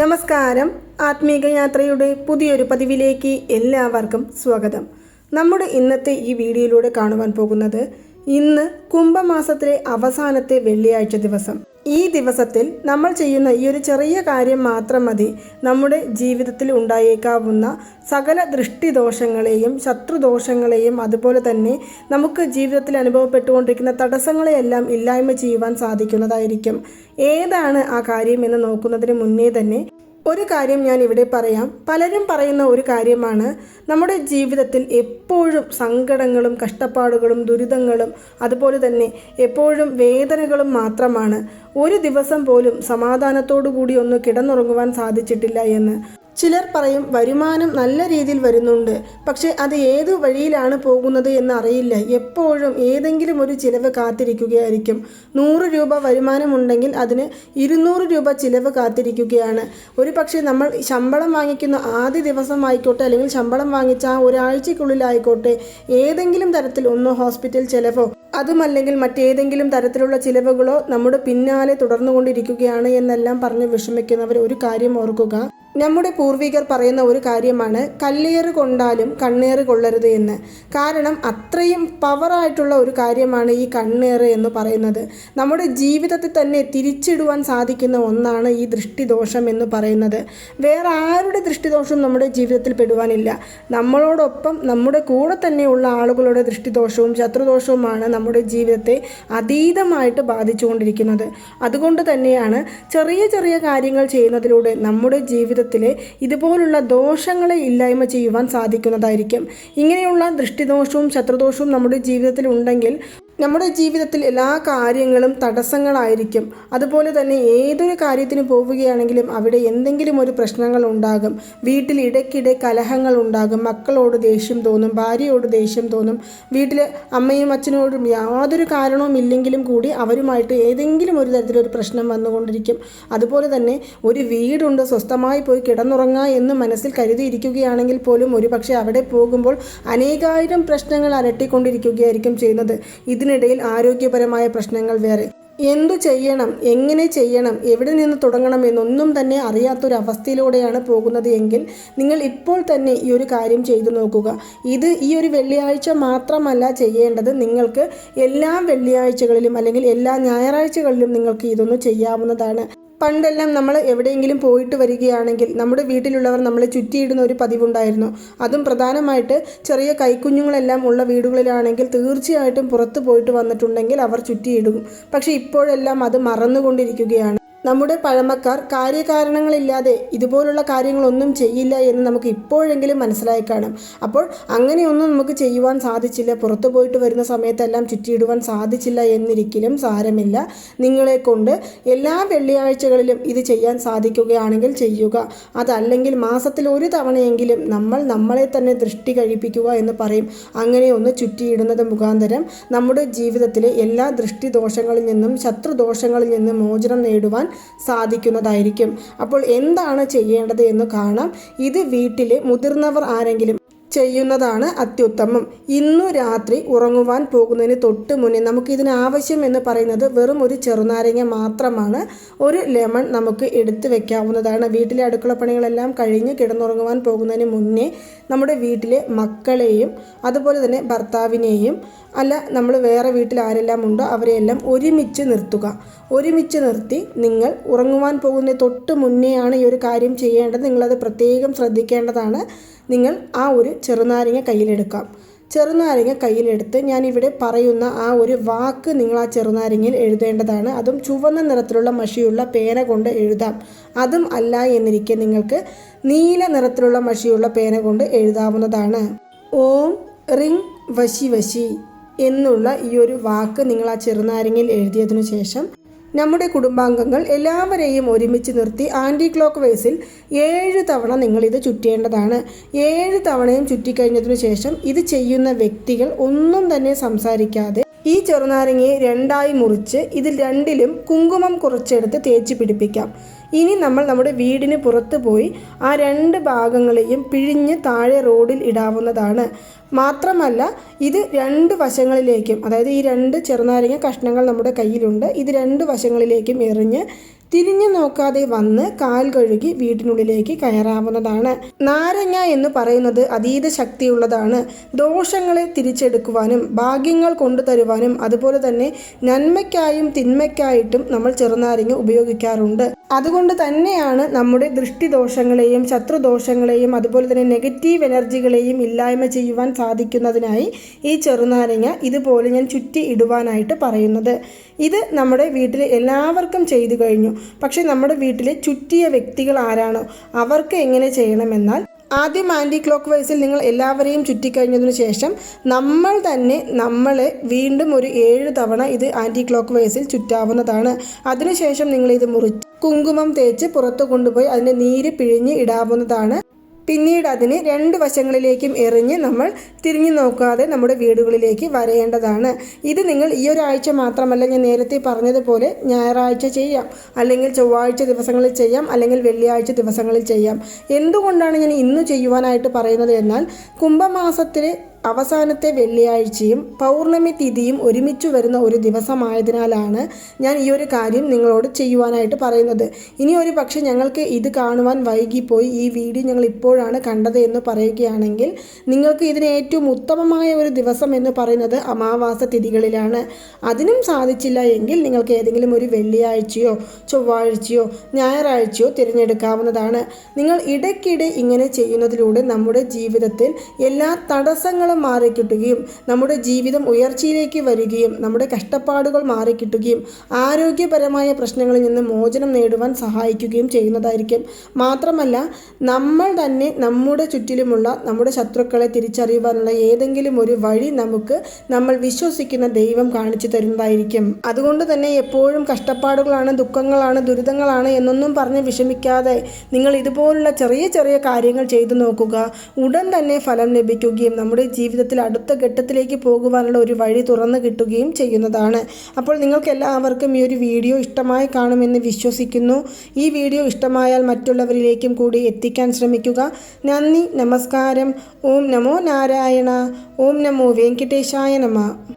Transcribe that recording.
നമസ്കാരം. ആത്മീക യാത്രയുടെ പുതിയൊരു പതിവിലേക്ക് എല്ലാവർക്കും സ്വാഗതം. നമ്മുടെ ഇന്നത്തെ ഈ വീഡിയോയിലൂടെ കാണുവാൻ പോകുന്നത് ഇന്ന് കുംഭമാസത്തിലെ അവസാനത്തെ വെള്ളിയാഴ്ച ദിവസം. ഈ ദിവസത്തിൽ നമ്മൾ ചെയ്യുന്ന ഈ ഒരു ചെറിയ കാര്യം മാത്രം മതി. നമ്മുടെ ജീവിതത്തിൽ ഉണ്ടായേക്കാവുന്ന സകല ദൃഷ്ടിദോഷങ്ങളെയും ശത്രുദോഷങ്ങളെയും അതുപോലെ തന്നെ നമുക്ക് ജീവിതത്തിൽ അനുഭവപ്പെട്ടുകൊണ്ടിരിക്കുന്ന തടസ്സങ്ങളെയെല്ലാം ഇല്ലായ്മ ചെയ്യുവാൻ സാധിക്കുന്നതായിരിക്കും. ഏതാണ് ആ കാര്യം എന്ന് നോക്കുന്നതിന് മുന്നേ തന്നെ ഒരു കാര്യം ഞാൻ ഇവിടെ പറയാം. പലരും പറയുന്ന ഒരു കാര്യമാണ് നമ്മുടെ ജീവിതത്തിൽ എപ്പോഴും സങ്കടങ്ങളും കഷ്ടപ്പാടുകളും ദുരിതങ്ങളും അതുപോലെ തന്നെ എപ്പോഴും വേദനകളും മാത്രമാണ് ഒരു ദിവസം പോലും സമാധാനത്തോടു കൂടി ഒന്ന് കിടന്നുറങ്ങുവാൻ സാധിച്ചിട്ടില്ല എന്ന്. ചിലർ പറയും വരുമാനം നല്ല രീതിയിൽ വരുന്നുണ്ട്. പക്ഷെ അത് ഏതു വഴിയിലാണ് പോകുന്നത് എന്ന് അറിയില്ല എപ്പോഴും ഏതെങ്കിലും ഒരു ചിലവ് കാത്തിരിക്കുകയായിരിക്കും. നൂറ് രൂപ വരുമാനമുണ്ടെങ്കിൽ അതിന് ഇരുന്നൂറ് രൂപ ചിലവ് കാത്തിരിക്കുകയാണ്. ഒരു പക്ഷേ നമ്മൾ ശമ്പളം വാങ്ങിക്കുന്ന ആദ്യ ദിവസം ആയിക്കോട്ടെ അല്ലെങ്കിൽ ശമ്പളം വാങ്ങിച്ച ആ ഒരാഴ്ചക്കുള്ളിലായിക്കോട്ടെ ഏതെങ്കിലും തരത്തിൽ ഒന്ന് ഹോസ്പിറ്റൽ ചിലവോ അതുമല്ലെങ്കിൽ മറ്റേതെങ്കിലും തരത്തിലുള്ള ചിലവുകളോ നമ്മുടെ പിന്നാലെ തുടർന്നുകൊണ്ടിരിക്കുകയാണ് എന്നെല്ലാം പറഞ്ഞ് വിഷമിക്കുന്നവർ ഒരു കാര്യം ഓർക്കുക. നമ്മുടെ പൂർവികർ പറയുന്ന ഒരു കാര്യമാണ് കല്ലേറ് കൊണ്ടാലും കണ്ണേറ് കൊള്ളരുത് എന്ന്. കാരണം അത്രയും പവറായിട്ടുള്ള ഒരു കാര്യമാണ് ഈ കണ്ണേറ് എന്ന് പറയുന്നത്. നമ്മുടെ ജീവിതത്തിൽ തന്നെ തിരിച്ചിടുവാൻ സാധിക്കുന്ന ഒന്നാണ് ഈ ദൃഷ്ടിദോഷം എന്ന് പറയുന്നത്. വേറെ ആരുടെ ദൃഷ്ടിദോഷം നമ്മുടെ ജീവിതത്തിൽ പെടുവാനില്ല. നമ്മളോടൊപ്പം നമ്മുടെ കൂടെ തന്നെയുള്ള ആളുകളുടെ ദൃഷ്ടിദോഷവും ശത്രുദോഷവുമാണ് നമ്മുടെ ജീവിതത്തെ അതീതമായിട്ട് ബാധിച്ചുകൊണ്ടിരിക്കുന്നത്. അതുകൊണ്ട് തന്നെയാണ് ചെറിയ ചെറിയ കാര്യങ്ങൾ ചെയ്യുന്നതിലൂടെ നമ്മുടെ ജീവിതത്തിലെ ഇതുപോലുള്ള ദോഷങ്ങളെ ഇല്ലായ്മ ചെയ്യുവാൻ സാധിക്കുന്നതായിരിക്കും. ഇങ്ങനെയുള്ള ദൃഷ്ടിദോഷവും ശത്രുദോഷവും നമ്മുടെ ജീവിതത്തിൽ ഉണ്ടെങ്കിൽ നമ്മുടെ ജീവിതത്തിൽ എല്ലാ കാര്യങ്ങളും തടസ്സങ്ങളായിരിക്കും. അതുപോലെ തന്നെ ഏതൊരു കാര്യത്തിന് പോവുകയാണെങ്കിലും അവിടെ എന്തെങ്കിലും ഒരു പ്രശ്നങ്ങൾ ഉണ്ടാകും. വീട്ടിൽ ഇടയ്ക്കിടെ കലഹങ്ങൾ ഉണ്ടാകും. മക്കളോട് ദേഷ്യം തോന്നും ഭാര്യയോട് ദേഷ്യം തോന്നും. വീട്ടിൽ അമ്മയും അച്ഛനോടും യാതൊരു കാരണവും ഇല്ലെങ്കിലും കൂടി അവരുമായിട്ട് ഏതെങ്കിലും ഒരു തരത്തിലൊരു പ്രശ്നം വന്നുകൊണ്ടിരിക്കും. അതുപോലെ തന്നെ ഒരു വീടുണ്ട് സ്വസ്ഥമായി പോയി കിടന്നുറങ്ങുക എന്ന് മനസ്സിൽ കരുതിയിരിക്കുകയാണെങ്കിൽ പോലും ഒരുപക്ഷെ അവിടെ പോകുമ്പോൾ അനേകായിരം പ്രശ്നങ്ങൾ അലട്ടിക്കൊണ്ടിരിക്കുകയായിരിക്കും ചെയ്യുന്നത്. ഇതിനിടയിൽ ആരോഗ്യപരമായ പ്രശ്നങ്ങൾ വേറെ. എന്തു ചെയ്യണം? എങ്ങനെ ചെയ്യണം? എവിടെ നിന്ന് തുടങ്ങണം എന്നൊന്നും തന്നെ അറിയാത്തൊരവസ്ഥയിലൂടെയാണ് പോകുന്നത് എങ്കിൽ നിങ്ങൾ ഇപ്പോൾ തന്നെ ഈ ഒരു കാര്യം ചെയ്തു നോക്കുക. ഇത് ഈ ഒരു വെള്ളിയാഴ്ച മാത്രമല്ല ചെയ്യേണ്ടത്. നിങ്ങൾക്ക് എല്ലാ വെള്ളിയാഴ്ചകളിലും അല്ലെങ്കിൽ എല്ലാ ഞായറാഴ്ചകളിലും നിങ്ങൾക്ക് ഇതൊന്ന് ചെയ്യാവുന്നതാണ്. പണ്ടെല്ലാം നമ്മൾ എവിടെയെങ്കിലും പോയിട്ട് വരികയാണെങ്കിൽ നമ്മുടെ വീട്ടിലുള്ളവർ നമ്മളെ ചുറ്റിയിടുന്ന ഒരു പതിവുണ്ടായിരുന്നു. അതും പ്രധാനമായിട്ട് ചെറിയ കൈക്കുഞ്ഞുങ്ങളെല്ലാം ഉള്ള വീടുകളിലാണെങ്കിൽ തീർച്ചയായിട്ടും പുറത്ത് പോയിട്ട് വന്നിട്ടുണ്ടെങ്കിൽ അവർ ചുറ്റിയിടും. പക്ഷേ ഇപ്പോഴെല്ലാം അത് മറന്നുകൊണ്ടിരിക്കുകയാണ്. നമ്മുടെ പഴമക്കാർ കാര്യകാരണങ്ങളില്ലാതെ ഇതുപോലുള്ള കാര്യങ്ങളൊന്നും ചെയ്യില്ല എന്ന് നമുക്ക് ഇപ്പോഴെങ്കിലും മനസ്സിലായി കാണും. അപ്പോൾ അങ്ങനെയൊന്നും നമുക്ക് ചെയ്യുവാൻ സാധിച്ചില്ല. പുറത്തു പോയിട്ട് വരുന്ന സമയത്തെല്ലാം ചുറ്റിയിടുവാൻ സാധിച്ചില്ല എന്നിരിക്കലും സാരമില്ല. നിങ്ങളെ കൊണ്ട് എല്ലാ വെള്ളിയാഴ്ചകളിലും ഇത് ചെയ്യാൻ സാധിക്കുകയാണെങ്കിൽ ചെയ്യുക. അതല്ലെങ്കിൽ മാസത്തിൽ ഒരു തവണയെങ്കിലും നമ്മൾ നമ്മളെ തന്നെ ദൃഷ്ടി കഴിപ്പിക്കുക എന്ന് പറയും. അങ്ങനെ ഒന്ന് ചുറ്റിയിടുന്നത് മുഖാന്തരം നമ്മുടെ ജീവിതത്തിലെ എല്ലാ ദൃഷ്ടിദോഷങ്ങളിൽ നിന്നും ശത്രുദോഷങ്ങളിൽ നിന്നും മോചനം നേടുവാൻ സാധിക്കുന്നതായിരിക്കും. അപ്പോൾ എന്താണ് ചെയ്യേണ്ടത് എന്ന് കാണാം. ഇത് വീട്ടിലെ മുതിർന്നവർ ആരെങ്കിലും ചെയ്യുന്നതാണ് അത്യുത്തമം. ഇന്നു രാത്രി ഉറങ്ങുവാൻ പോകുന്നതിന് തൊട്ട് മുന്നേ നമുക്കിതിന് ആവശ്യം എന്ന് പറയുന്നത് വെറും ഒരു ചെറുനാരങ്ങ മാത്രമാണ്. ഒരു ലെമൺ നമുക്ക് എടുത്തു വെക്കാവുന്നതാണ്. വീട്ടിലെ അടുക്കള പണികളെല്ലാം കഴിഞ്ഞ് കിടന്നുറങ്ങുവാൻ പോകുന്നതിന് മുന്നേ നമ്മുടെ വീട്ടിലെ മക്കളെയും അതുപോലെ തന്നെ ഭർത്താവിനെയും അല്ല നമ്മൾ വേറെ വീട്ടിൽ ആരെല്ലാം ഉണ്ടോ അവരെയെല്ലാം ഒരുമിച്ച് നിർത്തുക. ഒരുമിച്ച് നിർത്തി നിങ്ങൾ ഉറങ്ങുവാൻ പോകുന്നതിന് തൊട്ട് മുന്നെയാണ് ഈ ഒരു കാര്യം ചെയ്യേണ്ടത്. നിങ്ങളത് പ്രത്യേകം ശ്രദ്ധിക്കേണ്ടതാണ്. നിങ്ങൾ ആ ഒരു ചെറുനാരങ്ങ കയ്യിലെടുക്കാം. ചെറുനാരങ്ങ കയ്യിലെടുത്ത് ഞാനിവിടെ പറയുന്ന ആ ഒരു വാക്ക് നിങ്ങൾ ആ ചെറുനാരങ്ങയിൽ എഴുതേണ്ടതാണ്. അതും ചുവന്ന നിറത്തിലുള്ള മഷിയുള്ള പേന കൊണ്ട് എഴുതാം. അതും അല്ല എന്നിരിക്കെ നിങ്ങൾക്ക് നീല നിറത്തിലുള്ള മഷിയുള്ള പേന കൊണ്ട് എഴുതാവുന്നതാണ്. ഓം റിങ് വശി വശി എന്നുള്ള ഈ ഒരു വാക്ക് നിങ്ങൾ ആ ചെറുനാരങ്ങയിൽ എഴുതിയതിനു ശേഷം നമ്മുടെ കുടുംബാംഗങ്ങൾ എല്ലാവരെയും ഒരുമിച്ച് നിർത്തി ആന്റി ക്ലോക്ക് വൈസിൽ ഏഴ് തവണ നിങ്ങളിത് ചുറ്റേണ്ടതാണ്. ഏഴ് തവണയും ചുറ്റിക്കഴിഞ്ഞതിനു ശേഷം ഇത് ചെയ്യുന്ന വ്യക്തികൾ ഒന്നും തന്നെ സംസാരിക്കാതെ ഈ ചെറുനാരങ്ങയെ രണ്ടായി മുറിച്ച് ഇതിൽ രണ്ടിലും കുങ്കുമം കുറച്ചെടുത്ത് തേച്ച് പിടിപ്പിക്കാം. ഇനി നമ്മൾ നമ്മുടെ വീടിന് പുറത്ത് പോയി ആ രണ്ട് ഭാഗങ്ങളെയും പിഴിഞ്ഞ് താഴെ റോഡിൽ ഇടാവുന്നതാണ്. മാത്രമല്ല ഇത് രണ്ട് വശങ്ങളിലേക്കും അതായത് ഈ രണ്ട് ചെറുനാരങ്ങ കഷ്ണങ്ങൾ നമ്മുടെ കയ്യിലുണ്ട് ഇത് രണ്ട് വശങ്ങളിലേക്കും എറിഞ്ഞ് തിരിഞ്ഞു നോക്കാതെ വന്ന് കാൽ കഴുകി വീടിനുള്ളിലേക്ക് കയറാവുന്നതാണ്. നാരങ്ങ എന്ന് പറയുന്നത് അതീത ശക്തിയുള്ളതാണ്. ദോഷങ്ങളെ തിരിച്ചെടുക്കുവാനും ഭാഗ്യങ്ങൾ കൊണ്ടുതരുവാനും അതുപോലെ തന്നെ നന്മയ്ക്കായും തിന്മയ്ക്കായിട്ടും നമ്മൾ ചെറുനാരങ്ങ ഉപയോഗിക്കാറുണ്ട്. അതുകൊണ്ട് തന്നെയാണ് നമ്മുടെ ദൃഷ്ടിദോഷങ്ങളെയും ശത്രുദോഷങ്ങളെയും അതുപോലെ തന്നെ നെഗറ്റീവ് എനർജികളെയും ഇല്ലായ്മ ചെയ്യുവാൻ സാധിക്കുന്നതിനായി ഈ ചെറുനാരങ്ങ ഇതുപോലെ ഞാൻ ചുറ്റി ഇടുവാനായിട്ട് പറയുന്നത്. ഇത് നമ്മുടെ വീട്ടിലെ എല്ലാവർക്കും ചെയ്തു കഴിഞ്ഞു. പക്ഷേ നമ്മുടെ വീട്ടിലെ ചുറ്റിയ വ്യക്തികൾ ആരാണോ? അവർക്ക് എങ്ങനെ ചെയ്യണമെന്നാൽ ആദ്യം ആന്റി ക്ലോക്ക് വൈസിൽ നിങ്ങൾ എല്ലാവരെയും ചുറ്റിക്കഴിഞ്ഞതിന് ശേഷം നമ്മൾ തന്നെ നമ്മളെ വീണ്ടും ഒരു ഏഴ് തവണ ഇത് ആന്റി ക്ലോക്ക് വൈസിൽ ചുറ്റാവുന്നതാണ്. അതിനുശേഷം നിങ്ങൾ ഇത് മുറിച്ച് കുങ്കുമം തേച്ച് പുറത്തു കൊണ്ടുപോയി അതിന്റെ നീര് പിഴിഞ്ഞ് ഇടാവുന്നതാണ്. പിന്നീട് അതിന് രണ്ട് വശങ്ങളിലേക്കും എറിഞ്ഞ് നമ്മൾ തിരിഞ്ഞു നോക്കാതെ നമ്മുടെ വീടുകളിലേക്ക് വരേണ്ടതാണ്. ഇത് നിങ്ങൾ ഈ ഒരാഴ്ച മാത്രമല്ല ഞാൻ നേരത്തെ പറഞ്ഞതുപോലെ ഞായറാഴ്ച ചെയ്യാം. അല്ലെങ്കിൽ ചൊവ്വാഴ്ച ദിവസങ്ങളിൽ ചെയ്യാം. അല്ലെങ്കിൽ വെള്ളിയാഴ്ച ദിവസങ്ങളിൽ ചെയ്യാം. എന്തുകൊണ്ടാണ് ഞാൻ ഇന്ന് ചെയ്യുവാനായിട്ട് പറയുന്നത് എന്നാൽ കുംഭമാസത്തിലെ അവസാനത്തെ വെള്ളിയാഴ്ചയും പൗർണമി തിഥിയും ഒരുമിച്ച് വരുന്ന ഒരു ദിവസമായതിനാലാണ് ഞാൻ ഈ ഒരു കാര്യം നിങ്ങളോട് ചെയ്യുവാനായിട്ട് പറയുന്നത്. ഇനി ഒരു പക്ഷേ ഞങ്ങൾക്ക് ഇത് കാണുവാൻ വൈകിപ്പോയി. ഈ വീഡിയോ ഞങ്ങൾ ഇപ്പോഴാണ് കണ്ടത് എന്ന് പറയുകയാണെങ്കിൽ നിങ്ങൾക്ക് ഇതിന് ഏറ്റവും ഉത്തമമായ ഒരു ദിവസം എന്ന് പറയുന്നത് അമാവാസ തിഥികളിലാണ്. അതിനും സാധിച്ചില്ല എങ്കിൽ നിങ്ങൾക്ക് ഏതെങ്കിലും ഒരു വെള്ളിയാഴ്ചയോ ചൊവ്വാഴ്ചയോ ഞായറാഴ്ചയോ തിരഞ്ഞെടുക്കാവുന്നതാണ്. നിങ്ങൾ ഇടയ്ക്കിടെ ഇങ്ങനെ ചെയ്യുന്നതിലൂടെ നമ്മുടെ ജീവിതത്തിൽ എല്ലാ തടസ്സങ്ങളും മാറിക്കിട്ടുകയും നമ്മുടെ ജീവിതം ഉയർച്ചയിലേക്ക് വരികയും നമ്മുടെ കഷ്ടപ്പാടുകൾ മാറിക്കിട്ടുകയും ആരോഗ്യപരമായ പ്രശ്നങ്ങളിൽ നിന്ന് മോചനം നേടുവാൻ സഹായിക്കുകയും ചെയ്യുന്നതായിരിക്കും. മാത്രമല്ല നമ്മൾ തന്നെ നമ്മുടെ ചുറ്റിലുമുള്ള നമ്മുടെ ശത്രുക്കളെ തിരിച്ചറിയുവാനുള്ള ഏതെങ്കിലും ഒരു വഴി നമുക്ക് നമ്മൾ വിശ്വസിക്കുന്ന ദൈവം കാണിച്ചു തരുന്നതായിരിക്കും. അതുകൊണ്ട് തന്നെ എപ്പോഴും കഷ്ടപ്പാടുകളാണ് ദുഃഖങ്ങളാണ് ദുരിതങ്ങളാണ് എന്നൊന്നും പറഞ്ഞ് വിഷമിക്കാതെ നിങ്ങൾ ഇതുപോലുള്ള ചെറിയ ചെറിയ കാര്യങ്ങൾ ചെയ്തു നോക്കുക. ഉടൻ തന്നെ ഫലം ലഭിക്കുകയും നമ്മുടെ ജീവിതത്തിൽ അടുത്ത ഘട്ടത്തിലേക്ക് പോകുവാനുള്ള ഒരു വഴി തുറന്നു കിട്ടുകയും ചെയ്യുന്നതാണ്. അപ്പോൾ നിങ്ങൾക്ക് എല്ലാവർക്കും ഈ ഒരു വീഡിയോ ഇഷ്ടമായി കാണുമെന്ന് വിശ്വസിക്കുന്നു. ഈ വീഡിയോ ഇഷ്ടമായാൽ മറ്റുള്ളവരിലേക്കും കൂടി എത്തിക്കാൻ ശ്രമിക്കുക. നന്ദി നമസ്കാരം. ഓം നമോ നാരായണ. ഓം നമോ വെങ്കിട്ടേശായ നമ.